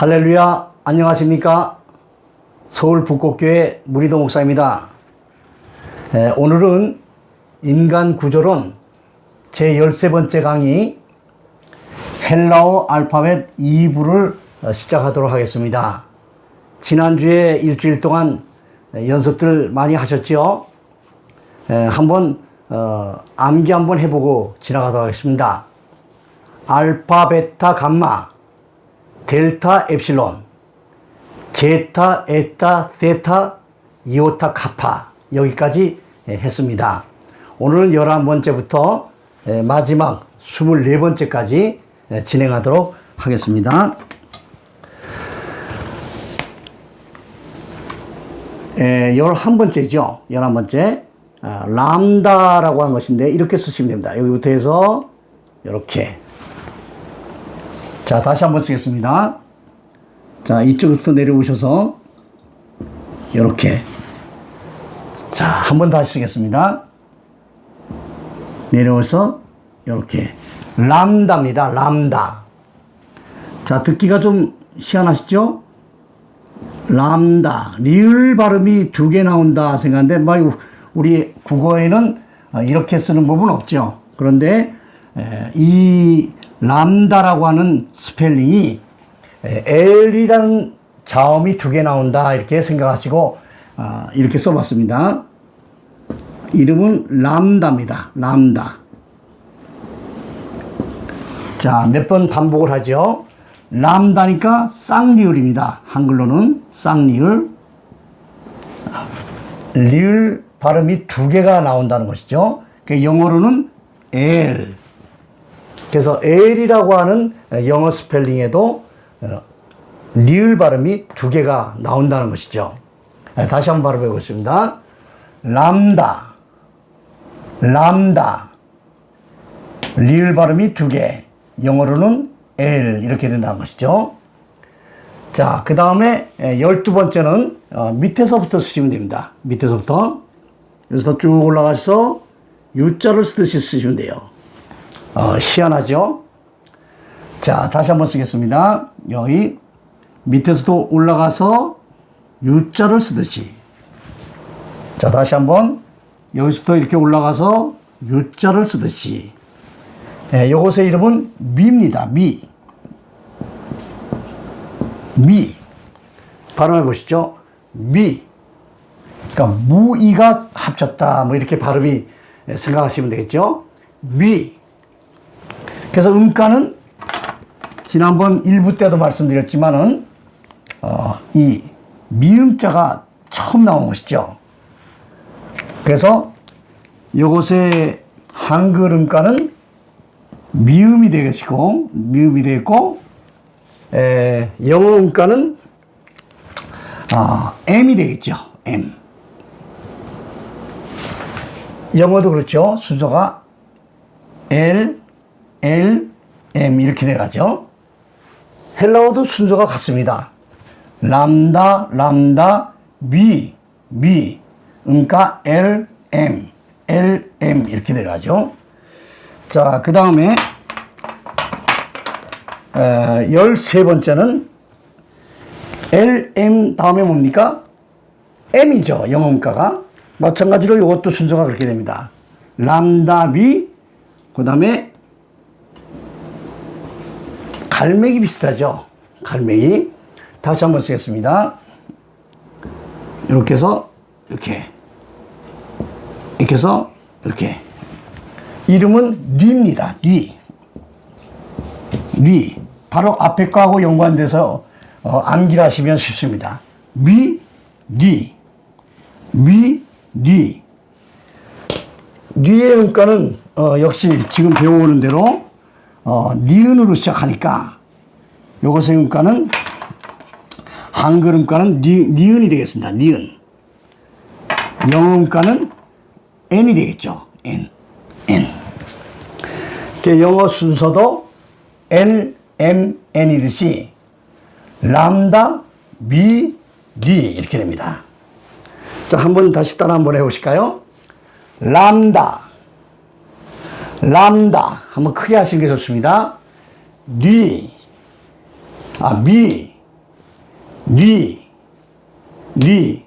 할렐루야, 안녕하십니까? 서울 북곡교회 무리도 목사입니다. 에, 오늘은 인간 구조론 제 13번째 강의 헬라어 알파벳 2부를 시작하도록 하겠습니다. 지난주에 일주일 동안 연습들 많이 하셨죠? 에, 한번 어, 암기 한번 해보고 지나가도록 하겠습니다. 알파, 베타, 감마, 델타, 엡실론, 제타, 에타, 세타, 이오타, 카파 여기까지 했습니다. 오늘은 11번째부터 마지막 24번째까지 진행하도록 하겠습니다. 에, 11번째죠. 11번째. 아, 람다라고 하는 것인데 이렇게 쓰시면 됩니다. 여기부터 해서 이렇게. 자, 다시 한번 쓰겠습니다. 자, 이쪽부터 내려오셔서 이렇게. 자, 한 번 다시 쓰겠습니다. 내려와서 이렇게. 람다입니다. 람다. 자, 듣기가 좀 희한하시죠? 람다. 리을 발음이 두 개 나온다 생각하는데, 막 우리 국어에는 이렇게 쓰는 법은 없죠. 그런데 에, 이 람다라고 하는 스펠링이 에, L이라는 자음이 두 개 나온다 이렇게 생각하시고 아, 이렇게 써봤습니다. 이름은 람다입니다. 람다. 자, 몇 번 반복을 하죠. 람다니까 쌍리을입니다. 한글로는 쌍리을. 리을 발음이 두 개가 나온다는 것이죠. 그 영어로는 L. 그래서 L이라고 하는 영어 스펠링에도 어, 리을 발음이 두 개가 나온다는 것이죠. 네, 다시 한번 발음해 보겠습니다. 람다, 람다. 리을 발음이 두 개. 영어로는 L 이렇게 된다는 것이죠. 자, 그 다음에 열두 번째는 어, 밑에서부터 쓰시면 됩니다. 밑에서부터. 여기서 쭉 올라가서 U자를 쓰듯이 쓰시면 돼요. 어, 희한하죠? 자, 다시 한번 쓰겠습니다. 여기 밑에서도 올라가서 U자를 쓰듯이. 자, 다시 한번 여기서부터 이렇게 올라가서 U자를 쓰듯이. 예, 요것의 이름은 미입니다. 미. 미. 발음해 보시죠. 미. 그러니까 무이가 합쳤다. 뭐 이렇게 발음이 생각하시면 되겠죠. 미. 그래서 음가는 지난번 일부 때도 말씀드렸지만은 어, 이 미음자가 처음 나온 것이죠. 그래서 요것의 한글 음가는 미음이 되겠고 미음이 되겠고 에, 영어 음가는 어, M이 되겠죠. M. 영어도 그렇죠. 순서가 L, L, M 이렇게 돼가죠. 헬라어도 순서가 같습니다. 람다, 람다, 미, 미, 음가 L, M, L, M 이렇게 돼가죠. 자, 그 다음에 열세 번째는 L, M 다음에 뭡니까? M이죠. 영어음가가. 마찬가지로 이것도 순서가 그렇게 됩니다. 람다, 미, 그 다음에 갈매기 비슷하죠. 갈매기. 다시 한번 쓰겠습니다. 이렇게 해서, 이렇게. 이렇게 해서, 이렇게. 이름은 뉘입니다. 뉘. 뉘. 바로 앞에 거하고 연관돼서 어, 암기를 하시면 쉽습니다. 미, 뉘. 미, 뉘. 뉘의 음가는 어, 역시 지금 배워오는 대로 어, 니은으로 시작하니까 요것의 음가는 한글 음가는 니, 니은이 되겠습니다. 니은. 영어 음가는 n이 되겠죠. n. n. 영어 순서도 L, M, N이듯이 람다, 미, 리 이렇게 됩니다. 자, 한번 다시 따라 한번 해보실까요? 람다, 람다 한번 크게 하시는 게 좋습니다. 리, 아, 미, 리, 리.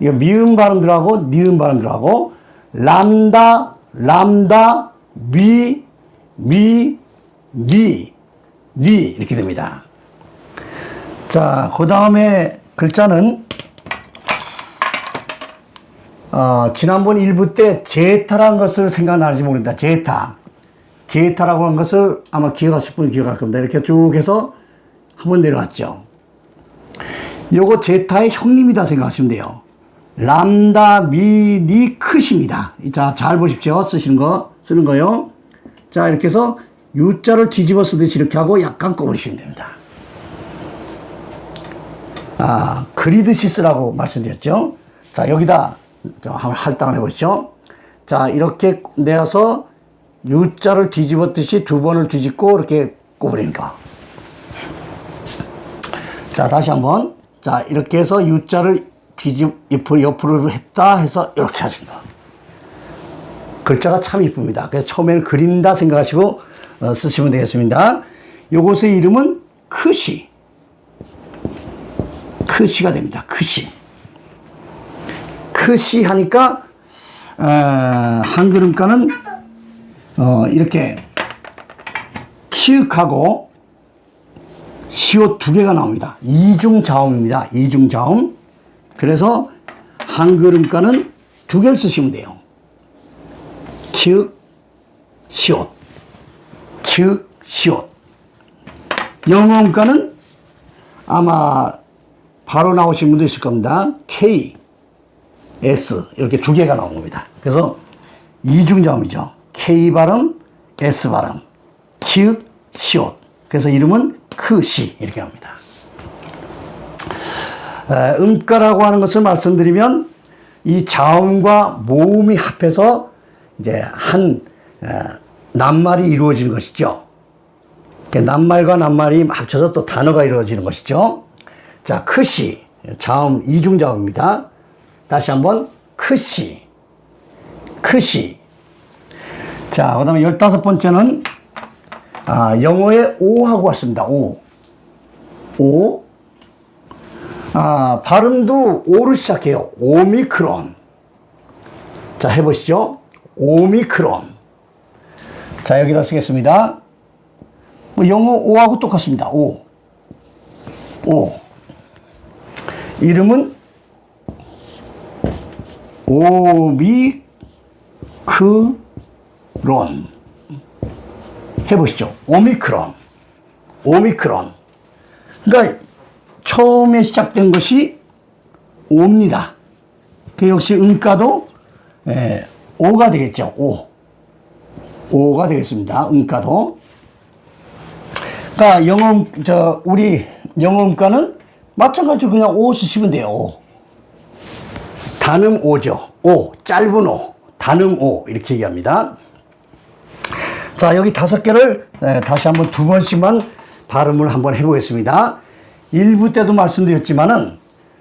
이거 미음 발음들하고 니음 발음들하고 람다, 람다, 미, 미, 리, 리 이렇게 됩니다. 자, 그 다음에 글자는 어, 지난번 1부 때 제타라는 것을 생각나는지 모르겠다. 제타. 제타라고 하는 것을 아마 기억하실 분이 기억할 겁니다. 이렇게 쭉 해서 한번 내려왔죠. 요거 제타의 형님이다 생각하시면 돼요. 람다 미니 크십니다. 자, 잘 보십시오. 쓰시는 거, 쓰는 거요. 자, 이렇게 해서 U자를 뒤집어 쓰듯이 이렇게 하고 약간 꺼버리시면 됩니다. 아, 그리듯이 쓰라고 말씀드렸죠. 자, 여기다 할당을 해보시죠. 자, 이렇게 내어서 U자를 뒤집었듯이 두 번을 뒤집고 이렇게 거. 자, 다시 한번. 자, 이렇게 해서 U자를 뒤집, 옆으로, 옆으로 했다 해서 이렇게 거. 글자가 참 이쁩니다. 그래서 처음에는 그린다 생각하시고 어, 쓰시면 되겠습니다. 요것의 이름은 크시. 크시가 됩니다. 크시. 크시 하니까 어, 한글음가는 어, 이렇게 키읔하고 시옷 두 개가 나옵니다. 이중자음입니다. 이중자음. 그래서 한글음가는 두 개를 쓰시면 돼요. 키읔, 시옷. 키읔, 시옷. 영어음가는 아마 바로 나오신 분도 있을 겁니다. K, S 이렇게 두 개가 나온 겁니다. 그래서 이중자음이죠. K 발음, S 발음, 키읔, 시옷. 그래서 이름은 크시 이렇게 합니다. 에, 음가라고 하는 것을 말씀드리면 이 자음과 모음이 합해서 이제 한 에, 낱말이 이루어지는 것이죠. 그 낱말과 낱말이 합쳐서 또 단어가 이루어지는 것이죠. 자, 크시 자음 이중자음입니다. 다시 한번 크시 크시 자, 그 다음에 열다섯 번째는 아, 영어의 오 하고 왔습니다. 오. 오. 아, 발음도 오를 시작해요. 오미크론. 자, 해보시죠. 오미크론. 자, 여기다 쓰겠습니다. 뭐 영어 오하고 똑같습니다. 오. 오. 이름은 오미크론. 해보시죠. 오미크론. 오미크론. 그러니까 처음에 시작된 것이 오입니다. 그 역시 음가도 에, 오가 되겠죠. 오. 오가 되겠습니다. 음가도. 그러니까 영어 저 우리 영어 음가는 마찬가지로 그냥 오 쓰시면 돼요. 오. 단음 오죠. 오, 짧은 오, 단음 오 이렇게 얘기합니다. 자, 여기 다섯 개를 에, 다시 한번 두 번씩만 발음을 한번 해보겠습니다. 일부 때도 말씀드렸지만은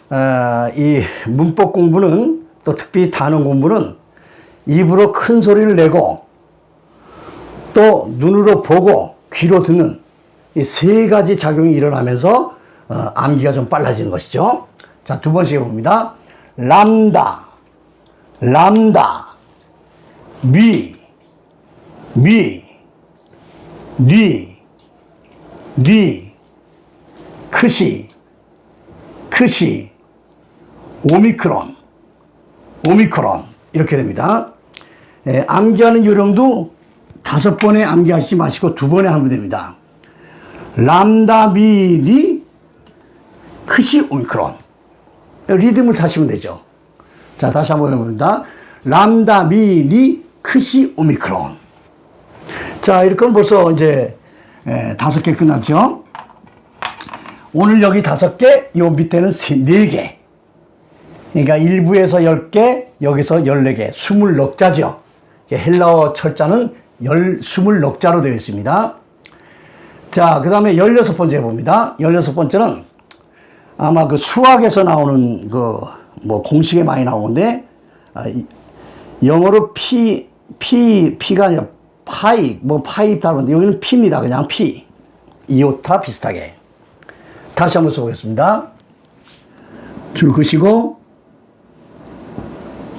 어, 이 문법 공부는 또 특히 단어 공부는 입으로 큰 소리를 내고 또 눈으로 보고 귀로 듣는 이 세 가지 작용이 일어나면서 어, 암기가 좀 빨라지는 것이죠. 자, 두 번씩 해봅니다. 람다, 람다, 미, 미, 리, 리, 크시, 크시, 오미크론, 오미크론 이렇게 됩니다. 예, 암기하는 요령도 다섯 번에 암기하시지 마시고 두 번에 하면 됩니다. 람다 미리 크시 오미크론 리듬을 타시면 되죠. 자 다시 한번 해봅니다. 람다 미 리 크시 오미크론 자 이렇게 벌써 이제 에, 다섯 개 끝났죠. 오늘 여기 다섯 개, 요 밑에는 세, 네 개. 그러니까 1부에서 10개, 여기서 14개, 24자죠. 헬라어 철자는 열, 24자로 되어 있습니다. 자, 그 다음에 16번째 봅니다. 16번째는 아마 그 수학에서 나오는 그 뭐 공식에 많이 나오는데, 아, 이- 영어로 피, 피, 피가 아니라 파이, 뭐 파이 다른데 여기는 피입니다. 그냥 피. 이오타 비슷하게. 다시 한번 써보겠습니다. 줄 그시고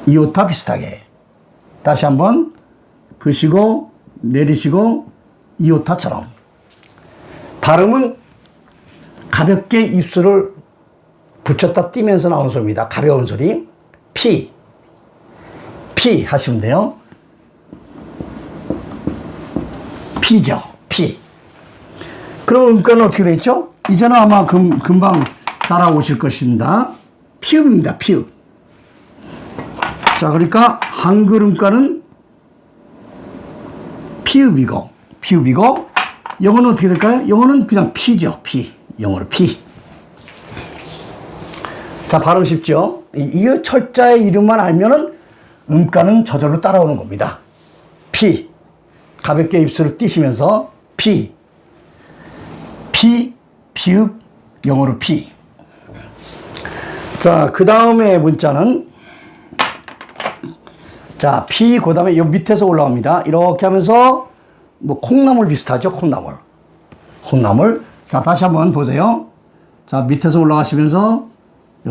이오타 비슷하게 다시 한번 그시고 내리시고 이오타처럼 발음은 가볍게 입술을 붙였다 띄면서 나오는 소리입니다. 가벼운 소리. 피. 피 하시면 돼요. 피죠. 피. 그럼 음가는 어떻게 되어 있죠? 이제는 아마 금, 금방 따라오실 것입니다. 피읍입니다. 피읍. 자, 그러니까 한글 음가는 피읍이고, 피읍이고, 영어는 어떻게 될까요? 영어는 그냥 피죠. 피. 영어로 피. 자, 발음 쉽죠? 이, 이 철자의 이름만 알면은 음가는 저절로 따라오는 겁니다. 피. 가볍게 입술을 띄시면서 피. 피, 피읍, 영어로 피. 자, 그 다음에 문자는 자, 피, 그 다음에 요 밑에서 올라옵니다. 이렇게 하면서 뭐 콩나물 비슷하죠? 콩나물. 콩나물. 자, 다시 한번 보세요. 자, 밑에서 올라가시면서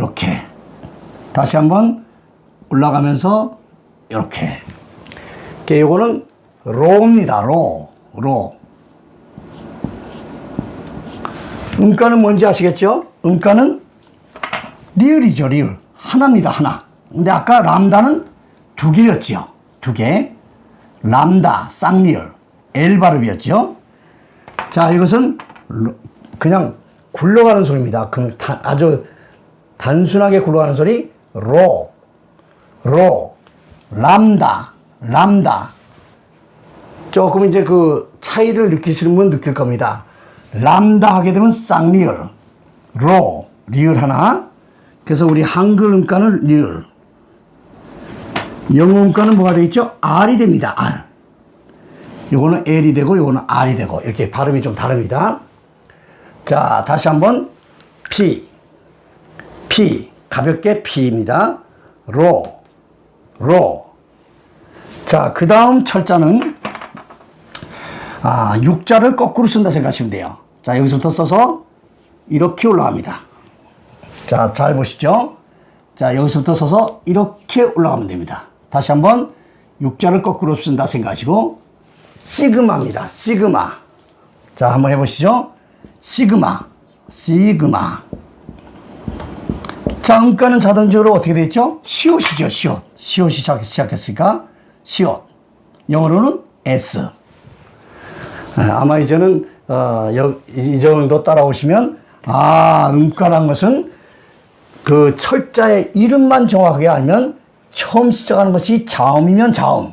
이렇게. 다시 한번 올라가면서 이렇게. 이게 요거는 로입니다. 로. 로. 음가는 뭔지 아시겠죠? 음가는 리을이죠, 리을. 하나입니다, 하나. 근데 아까 람다는 두 개였지요. 두 개. 람다, 쌍리을. L 발음이었죠. 자, 이것은 로- 그냥 굴러가는 소리입니다. 그 다- 아주 단순하게 굴러가는 소리. 로, 로, 람다, 람다. 조금 이제 그 차이를 느끼시는 분 느낄 겁니다. 람다 하게 되면 쌍리을, 로, 리을 하나. 그래서 우리 한글 음가는 리을. 영어 음가는 뭐가 되겠죠? R이 됩니다. R. 요거는 L이 되고 요거는 R이 되고 이렇게 발음이 좀 다릅니다. 자, 다시 한번 P. P. 가볍게 P입니다. 로. 로. 자, 그 다음 철자는 아, 육자를 거꾸로 쓴다 생각하시면 돼요. 자, 여기서부터 써서 이렇게 올라갑니다. 자, 잘 보시죠. 자, 여기서부터 써서 이렇게 올라가면 됩니다. 다시 한번 육자를 거꾸로 쓴다 생각하시고 시그마입니다. 시그마. 자, 한번 해보시죠. 시그마. 시그마. 자, 음가는 자동적으로 어떻게 되죠? 시옷이죠, 시옷. 시옷이 시작, 시작했으니까 시옷. 영어로는 S. 아, 아마 이제는 어, 여- 이 정도 따라오시면 아 음가란 것은 그 철자의 이름만 정확하게 알면 처음 시작하는 것이 자음이면 자음.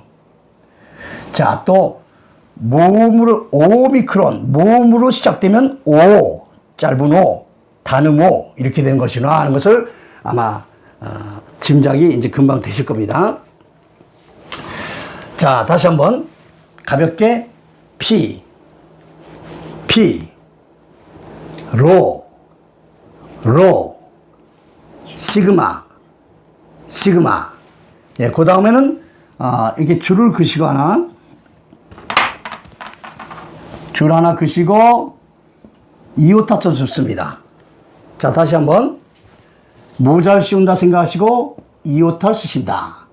자, 또 모음으로 오미크론 모음으로 시작되면 오 짧은 오 단음 오 이렇게 되는 것이나 하는 것을 아마 어, 짐작이 이제 금방 되실 겁니다. 자, 다시 한번 가볍게 피 피, 로, 로, 시그마, 시그마. 예, 그 다음에는, 아, 이렇게 줄을 그시거나, 줄 하나 그시고, 이오타처럼 줍습니다. 자, 다시 한번. 모자를 씌운다 생각하시고, 이오타를 쓰신다.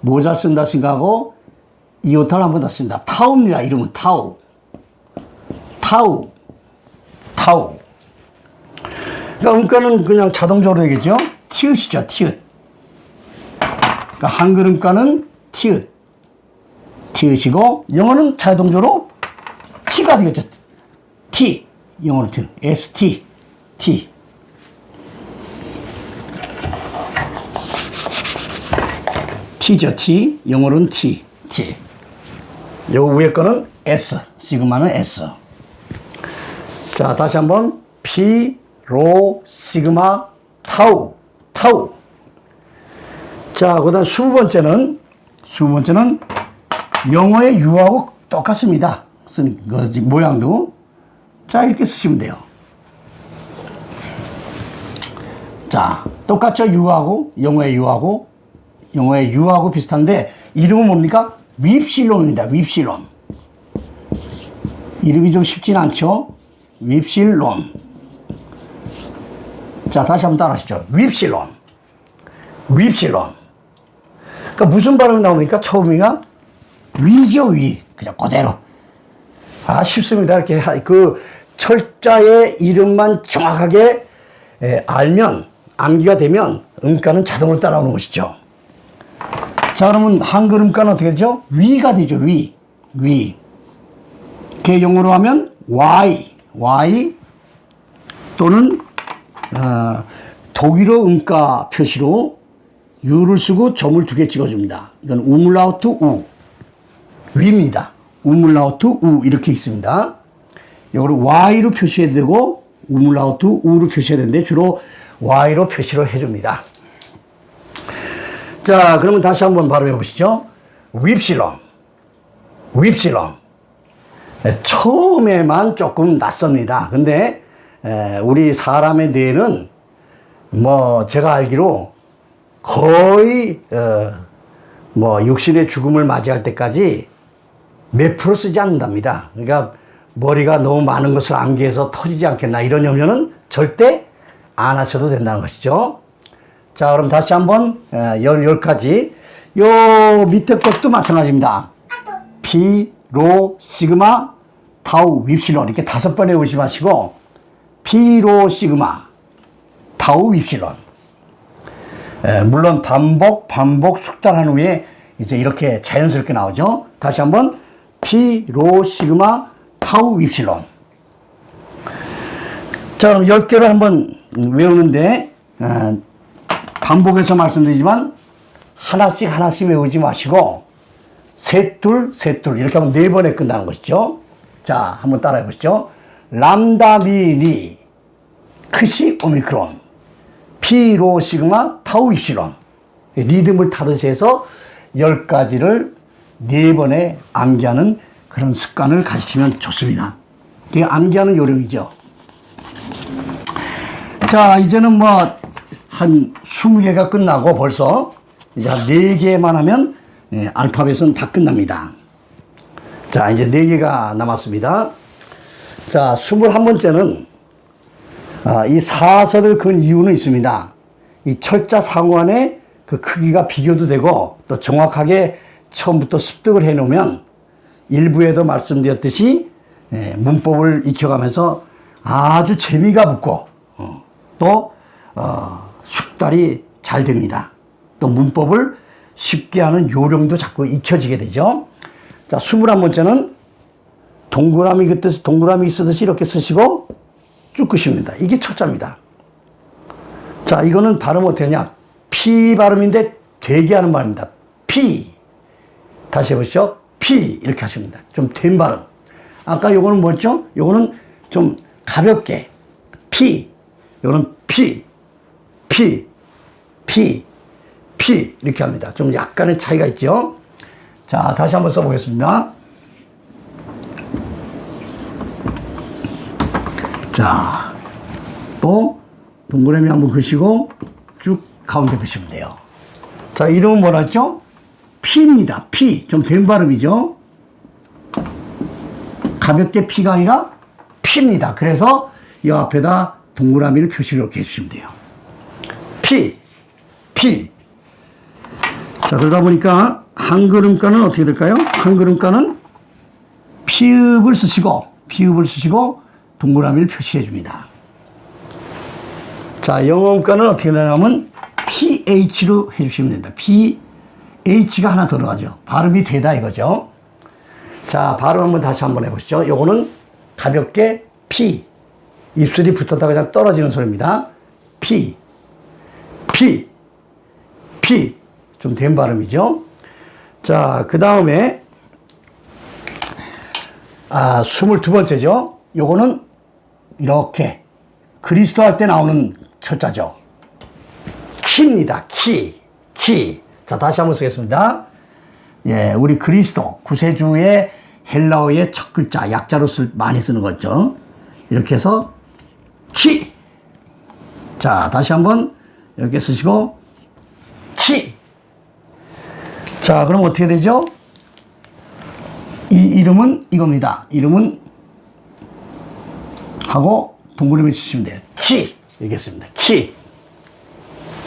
모자 쓴다 생각하고, 이오타를 한번 더 쓴다. 타우입니다. 이름은 타우. 타우, 타우. 그러니까 음가는 그냥 자동적으로 되겠죠? 티읕이죠, 티읕. 그러니까 한글 음가는 티읕. 티읕이고, 영어는 자동적으로 T가 되겠죠. T. 영어로 T. ST. T. T죠, T. 영어로는 T. T. 요 위에 거는 S. 시그마는 S. 자, 다시 한번 피, 로, 시그마, 타우, 타우. 자, 그 다음 스무 번째는 스무 번째는 영어의 유하고 똑같습니다. 쓰는 거지 모양도 자 이렇게 쓰시면 돼요. 자, 똑같죠 유하고 영어의 유하고 영어의 유하고 비슷한데 이름은 뭡니까? 윕실론입니다. 윕실론. 이름이 좀 쉽진 않죠? 윕실론. 자, 다시 한번 따라하시죠. 윕실론. 윕실론. 그러니까 무슨 발음이 나오니까 처음이가 위죠, 위. 그냥 그대로. 아, 쉽습니다. 이렇게 하- 그 철자의 이름만 정확하게 에, 알면, 암기가 되면 음가는 자동으로 따라오는 것이죠. 자, 그러면 한글 음가는 어떻게 되죠? 위가 되죠, 위. 위. 그 영어로 하면 Y, Y 또는 어, 독일어 음가 표시로 U를 쓰고 점을 두 개 찍어줍니다. 이건 우물라우트 우. 위입니다. 우물라우트 우 이렇게 있습니다. 이거를 Y로 표시해야 되고 우물라우트 우로 표시해야 되는데 주로 Y로 표시를 해줍니다. 자, 그러면 다시 한번 발음해 보시죠. 윕실론, 윕실론. 에, 처음에만 조금 낯섭니다. 근데 에, 우리 사람의 뇌는 뭐 제가 알기로 거의 어, 뭐 육신의 죽음을 맞이할 때까지 몇 프로 쓰지 않는답니다. 그러니까 머리가 너무 많은 것을 암기해서 터지지 않겠나 이런 염려는 절대 안 하셔도 된다는 것이죠. 자, 그럼 다시 한번 에, 열, 열 가지. 요 밑에 것도 마찬가지입니다. 피, 로, 시그마, 타우, 윕실론 이렇게 다섯 번 해오시 마시고 피, 로, 시그마, 타우, 윕실론 에, 물론 반복, 반복 숙달한 후에 이제 이렇게 자연스럽게 나오죠. 다시 한번 피, 로, 시그마, 타우, 윕실론 자, 그럼 10개를 한번 외우는데 어, 반복해서 말씀드리지만 하나씩 하나씩 외우지 마시고 셋둘 셋둘 이렇게 하면 네 번에 끝나는 것이죠. 자, 한번 따라해 보시죠. 람다 미리 크시 오미크론 피로 시그마 타우 입실론 리듬을 타듯이 해서 열 가지를 네 번에 암기하는 그런 습관을 가지시면 좋습니다. 그게 암기하는 요령이죠. 자, 이제는 뭐, 한 20개가 끝나고 벌써 이제 한 4개만 하면 예, 알파벳은 다 끝납니다. 자, 이제 4개가 남았습니다. 자, 21번째는 아, 이 사설을 건 이유는 있습니다. 이 철자 상관의 그 크기가 비교도 되고 또 정확하게 처음부터 습득을 해 놓으면 일부에도 말씀드렸듯이 예, 문법을 익혀가면서 아주 재미가 붙고 어, 또 어, 숙달이 잘 됩니다. 또 문법을 쉽게 하는 요령도 자꾸 익혀지게 되죠. 자, 21번째는 동그라미 긋듯이 동그라미 쓰듯이 이렇게 쓰시고 쭉 끄십니다. 이게 첫자입니다. 자, 이거는 발음 어떻게 하냐? 피 발음인데 되게 하는 발음입니다. 피. 다시 해보시죠. 피. 이렇게 하십니다. 좀 된 발음. 아까 요거는 뭐였죠? 요거는 좀 가볍게. 피. 요거는 피. 피. 피. 피. 이렇게 합니다. 좀 약간의 차이가 있죠? 자, 다시 한번 써보겠습니다. 자, 또 동그라미 한번 그시고 쭉 가운데 그시면 돼요. 자, 이름은 뭐라죠? 피입니다. 피. 좀 된 발음이죠? 가볍게 피가 아니라 피입니다. 그래서 이 앞에다 동그라미를 표시를 이렇게 해주시면 돼요. 피. 피. 자, 그러다 보니까 한글음가는 어떻게 될까요? 한글음가는 피읍을 쓰시고, 피읍을 쓰시고, 동그라미를 표시해 줍니다. 자, 영어음가는 어떻게 되냐면 PH로 해주시면 됩니다. PH가 하나 들어가죠. 발음이 되다 이거죠. 자, 발음 한번 다시 한번 해보시죠. 요거는 가볍게 P. 입술이 붙었다 그냥 떨어지는 소리입니다. P. P. P. 좀된 발음이죠. 자, 그 다음에, 아, 22번째죠. 요거는 이렇게 그리스도 할 때 나오는 철자죠. 키입니다. 키. 키. 자, 다시 한번 쓰겠습니다. 예, 우리 그리스도, 구세주의 헬라어의 첫 글자, 약자로 쓸, 많이 쓰는 거죠. 이렇게 해서 키. 자, 다시 한번 이렇게 쓰시고 키. 자, 그럼 어떻게 되죠? 이 이름은 이겁니다. 이름은 하고 동그라미 치시면 돼요. 키. 이렇게 씁니다. 키.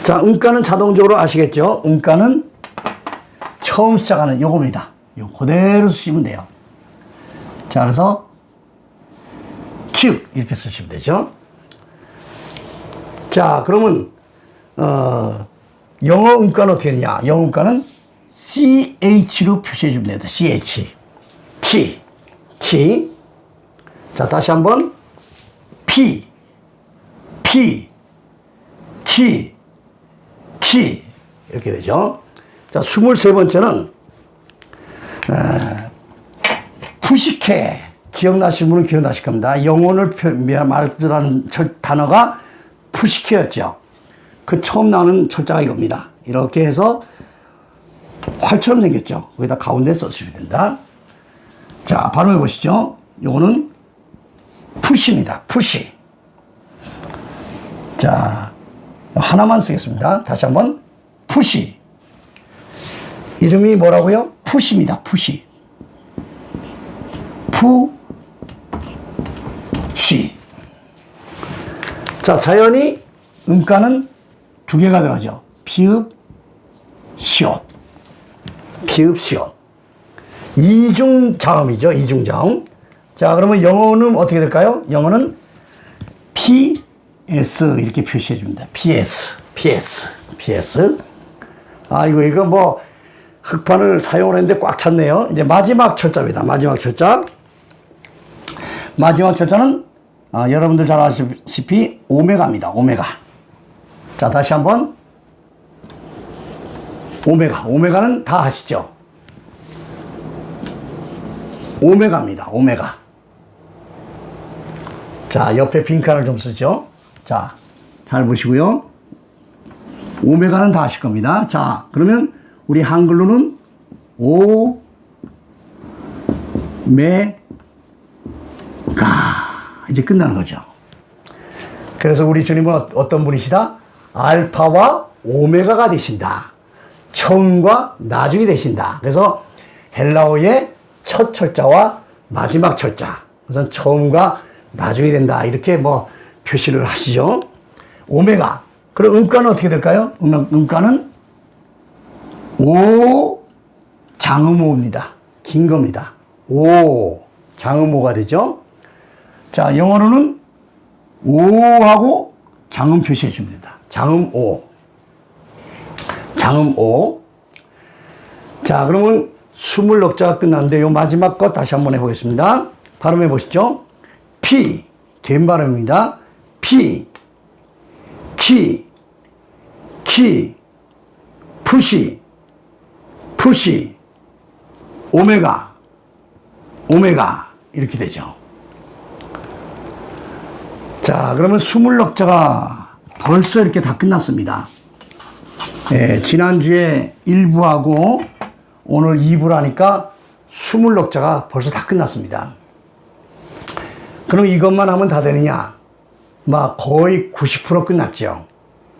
자, 음가는 자동적으로 아시겠죠? 음가는 처음 시작하는 요겁니다. 요 그대로 쓰시면 돼요. 자, 그래서 큐 이렇게 쓰시면 되죠. 자, 그러면 어, 영어 음가는 어떻게 되냐? 영어 음가는 CH로 표시해 주면 됩니다. CH. 키. 키. 자, 다시 한번 P. P. 키. 키. 이렇게 되죠. 자, 23번째는 푸시케. 기억나시는 분은 기억나실 겁니다. 영혼을 표- 말하는 철- 단어가 푸시케였죠. 그 처음 나오는 철자가 이겁니다. 이렇게 해서 활처럼 생겼죠. 거기다 가운데 써주시면 된다. 자, 발음해 보시죠. 요거는 푸시입니다. 푸시. 자, 하나만 쓰겠습니다. 다시 한번 푸시. 이름이 뭐라고요? 푸시입니다. 푸시. 푸 시. 자, 자연히 음가는 두 개가 들어가죠. 피읍, 시옷. 피읍, 시옷. 이중 자음이죠. 이중 자음. 자, 그러면 영어는 어떻게 될까요? 영어는 PS 이렇게 표시해 줍니다. PS, PS, PS. 아, 이거, 이거 뭐, 흑판을 사용을 했는데 꽉 찼네요. 이제 마지막 철자입니다. 마지막 철자. 마지막 철자는 아, 여러분들 잘 아시다시피 오메가입니다. 오메가. 자, 다시 한번. 오메가. 오메가는 다 아시죠? 오메가입니다. 오메가. 자, 옆에 빈칸을 좀 쓰죠. 자, 잘 보시고요. 오메가는 다 아실 겁니다. 자, 그러면 우리 한글로는 오, 메, 가. 이제 끝나는 거죠. 그래서 우리 주님은 어- 어떤 분이시다? 알파와 오메가가 되신다. 처음과 나중이 되신다. 그래서 헬라어의 첫 철자와 마지막 철자. 우선 처음과 나중이 된다. 이렇게 뭐 표시를 하시죠. 오메가. 그럼 음가는 어떻게 될까요? 음, 음가는 오 장음호입니다. 긴 겁니다. 오 장음호가 되죠. 자, 영어로는 오하고 장음 표시해 줍니다. 장음 오. 장음 오. 자, 그러면 스물 넉자가 끝났는데 요 마지막 거 다시 한번 해보겠습니다. 발음해 보시죠. P. 된 발음입니다. P. 키. 키. 푸시. 푸시. 오메가. 오메가. 이렇게 되죠. 자, 그러면 스물넉자가 벌써 이렇게 다 끝났습니다. 예, 지난주에 1부하고 오늘 2부를 하니까 스물넉자가 벌써 다 끝났습니다. 그럼 이것만 하면 다 되느냐? 막 거의 90% 끝났죠.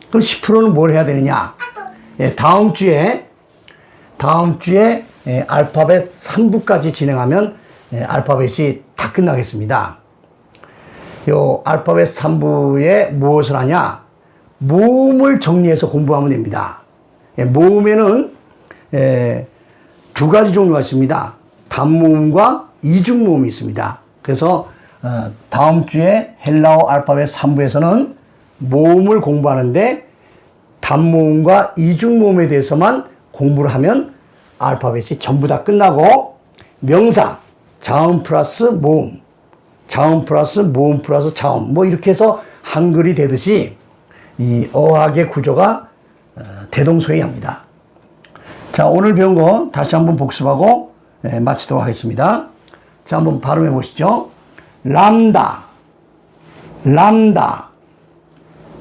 그럼 10%는 뭘 해야 되느냐? 예, 다음 주에 다음 주에 예, 알파벳 3부까지 진행하면 예, 알파벳이 다 끝나겠습니다. 요 알파벳 3부에 무엇을 하냐? 모음을 정리해서 공부하면 됩니다. 예, 모음에는 예, 두 가지 종류가 있습니다. 단모음과 이중모음이 있습니다. 그래서 어, 다음 주에 헬라어 알파벳 3부에서는 모음을 공부하는데 단모음과 이중모음에 대해서만 공부를 하면 알파벳이 전부 다 끝나고 명사, 자음 플러스 모음, 자음 플러스 모음 플러스 자음 뭐 이렇게 해서 한글이 되듯이 이 어학의 구조가 어, 대동소이합니다. 자 오늘 배운 거 다시 한번 복습하고 예, 마치도록 하겠습니다. 자 한번 발음해 보시죠. 람다, 람다,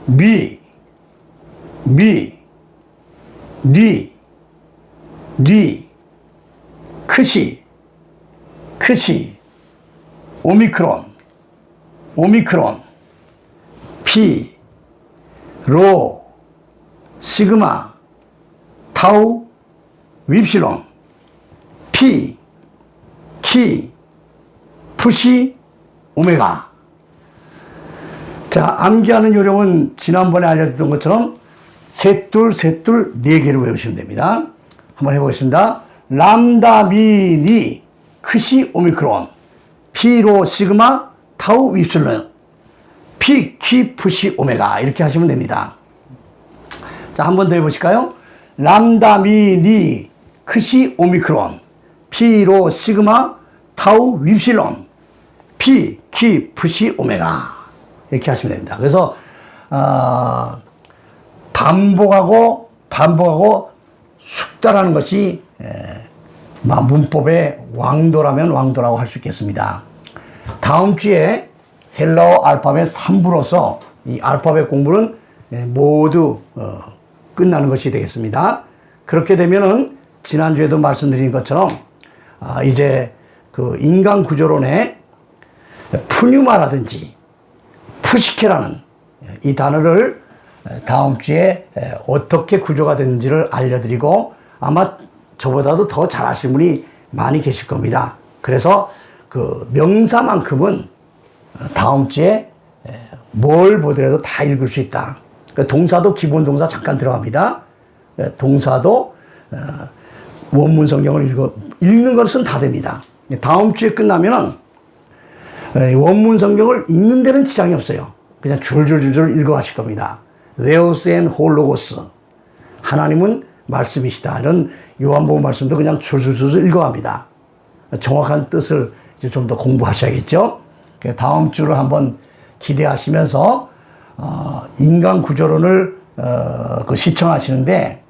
미, 미, 리, 리, 크시, 크시, 오미크론, 오미크론, 피, 로, 시그마, 타우, 윕실론, 피, 키, 푸시, 오메가. 자, 암기하는 요령은 지난번에 알려드렸던 것처럼 셋둘 셋둘 네 개를 외우시면 됩니다. 한번 해보겠습니다. 람다 미 니 크시 오미크론 피로 시그마 타우 윕실론 피 키프시 오메가 이렇게 하시면 됩니다. 자, 한 번 더 해보실까요? 람다 미 니 크시 오미크론 피로 시그마 타우 윕실론 피 키프시 오메가 이렇게 하시면 됩니다. 그래서 어, 반복하고 반복하고 숙달하는 것이 에, 마- 문법의 왕도라면 왕도라고 할 수 있겠습니다. 다음 주에 헬라어 알파벳 3부로서 이 알파벳 공부는 에, 모두 어, 끝나는 것이 되겠습니다. 그렇게 되면은 지난주에도 말씀드린 것처럼 아, 이제 그 인간 구조론의 푸뉴마라든지 푸시케라는 이 단어를 다음 주에 어떻게 구조가 되는지를 알려드리고 아마 저보다도 더 잘하시는 분이 많이 계실 겁니다. 그래서 그 명사만큼은 다음 주에 뭘 보더라도 다 읽을 수 있다. 그러니까 동사도 기본 동사 잠깐 들어갑니다. 동사도 어, 원문 성경을 읽어, 읽는 것은 다 됩니다. 다음 주에 끝나면은 에, 원문 성경을 읽는 데는 지장이 없어요. 그냥 줄줄줄줄 읽어가실 겁니다. 레오스 앤 홀로고스. 하나님은 말씀이시다. 이런 요한복음 말씀도 그냥 줄줄줄 읽어갑니다. 정확한 뜻을 좀 더 공부하셔야겠죠. 그래서 다음 주를 한번 기대하시면서 어, 인간 구조론을 어, 그 시청하시는데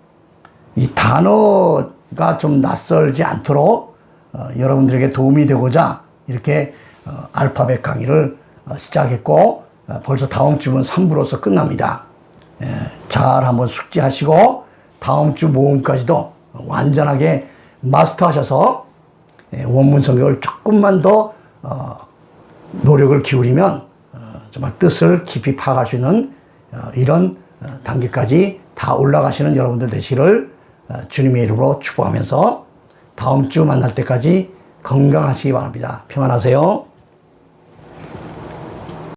이 단어가 좀 낯설지 않도록 어, 여러분들에게 도움이 되고자 이렇게 어, 알파벳 강의를 어, 시작했고 어, 벌써 다음 주면 3부로서 끝납니다. 예, 잘 한번 숙지하시고 다음 주 모음까지도 완전하게 마스터하셔서 예, 원문 성경을 조금만 더 어, 노력을 기울이면 어, 정말 뜻을 깊이 파악할 수 있는 어, 이런 어, 단계까지 다 올라가시는 여러분들 되시를 어, 주님의 이름으로 축복하면서 다음 주 만날 때까지 건강하시기 바랍니다. 평안하세요.